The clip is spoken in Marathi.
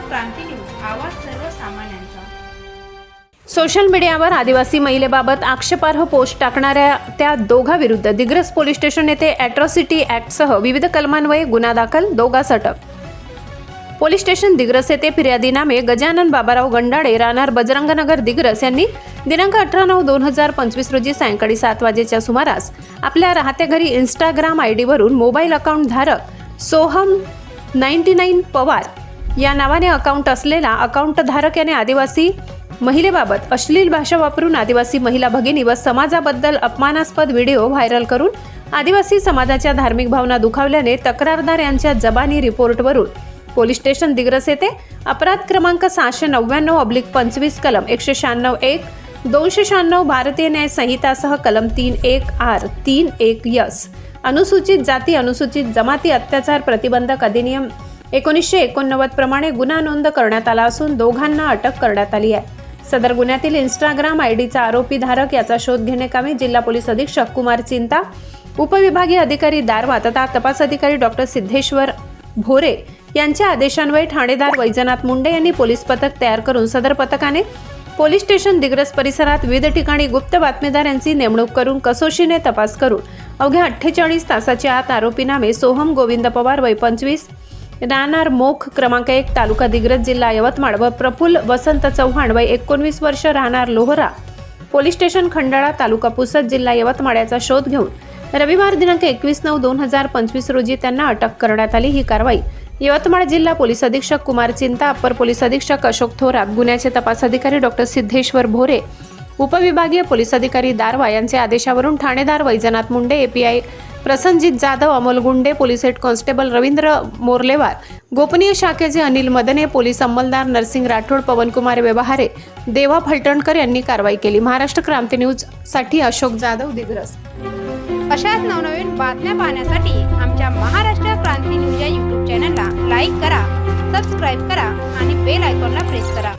क्रांती न्यूज आवाज सर्वसामान्यांचा. सोशल मीडियावर आदिवासी महिलेबाबत आक्षेपार्ह पोस्ट टाकणाऱ्या त्या दोघांविरुद्ध दिग्रस पोलीस स्टेशन येथे अॅट्रॉसिटी ॲक्टसह विविध कलमान्वये गुन्हा दाखल दोघांस अटक पोलीस स्टेशन दिग्रस येथे फिर्यादी नामे गजानन बाबाराव गंडाळे राहणार बजरंगनगर दिग्रस यांनी दिनांक अठरा नऊ दोन हजार पंचवीस रोजी सायंकाळी सात वाजेच्या सुमारास आपल्या राहत्या घरी इंस्टाग्राम आय डीवरून मोबाईल अकाउंट धारक सोहम नाईन्टी नाईन पवार या नावाने अकाउंट असलेला अकाउंटधारक याने आदिवासी महिलेबाबत अश्लील भाषा वापरून आदिवासी महिला भगिनी व समाजाबद्दल अपमानास्पद व्हिडिओ व्हायरल करून आदिवासी समाजाच्या धार्मिक भावना दुखावल्याने तक्रारदार यांच्या जबानी रिपोर्टवरून पोलीस स्टेशन दिग्रस येथे अपराध क्रमांक सहाशे नव्याण्णव अब्लिक पंचवीस कलम एकशे शहाण्णव एक दोनशे शहाण्णव भारतीय न्याय संहितासह कलम तीन एक आर तीन एक यस अनुसूचित जाती अनुसूचित जमाती अत्याचार प्रतिबंधक अधिनियम एकोणीसशे एकोणनव्वद प्रमाणे गुन्हा नोंद करण्यात आला असून दोघांना अटक करण्यात आली आहे. सदर गुन्ह्यातील इंस्टाग्राम आय डीचा आरोपी धारक याचा शोध घेण्याकामी जिल्हा पोलीस अधीक्षक कुमार चिंता उपविभागीय अधिकारी दारवा तथा तपास अधिकारी डॉक्टर सिद्धेश्वर भोरे यांच्या आदेशान्वये ठाणेदार वैजनाथ मुंडे यांनी पोलीस पथक तयार करून सदर पथकाने पोलीस स्टेशन दिग्रस परिसरात विविध ठिकाणी गुप्त बातमीदार यांची नेमणूक करून कसोशीने तपास करून अवघ्या अठ्ठेचाळीस तासाच्या आत आरोपी नामे सोहम गोविंद पवार वय पंचवीस राहणार मोख क्रमांक एक तालुका दिग्रज जिल्हा यवतमाळ व प्रफुल्ल वसंत चव्हाण वय एकोणवीस वर्ष राहणार लोहरा. पोलीस स्टेशन खंडाळा तालुका पुसद जिल्हा यवतमाळ याचा शोध घेऊन रविवार दिनांक एकवीस नऊ दोन हजार पंचवीस रोजी त्यांना अटक करण्यात आली ही कारवाई. यवतमाळ जिल्हा पोलीस अधीक्षक कुमार चिंता अप्पर पोलीस अधीक्षक अशोक थोरात गुन्ह्याचे तपास अधिकारी डॉक्टर सिद्धेश्वर भोरे उपविभागीय पोलीस अधिकारी दारवा यांचे आदेशावरून ठाणेदार Vaijnath Munde API Prasenjit Jadhav Amol Gunde police head constable Ravindra Morlewar गोपनीय शाखेचे अनिल मदने पोलीस अंमलदार नरसिंग राठोड पवनकुमार व्यवहारे देवा फलटणकर यांनी कारवाई केली. महाराष्ट्र क्रांती न्यूजसाठी अशोक जाधव दिग्रस. अशाच नवनवीन बातम्या पाहण्यासाठी आमच्या महाराष्ट्र क्रांती न्यूज या यूट्यूब चॅनलला लाईक करा सबस्क्राईब करा आणि बेल आयकॉनला प्रेस करा.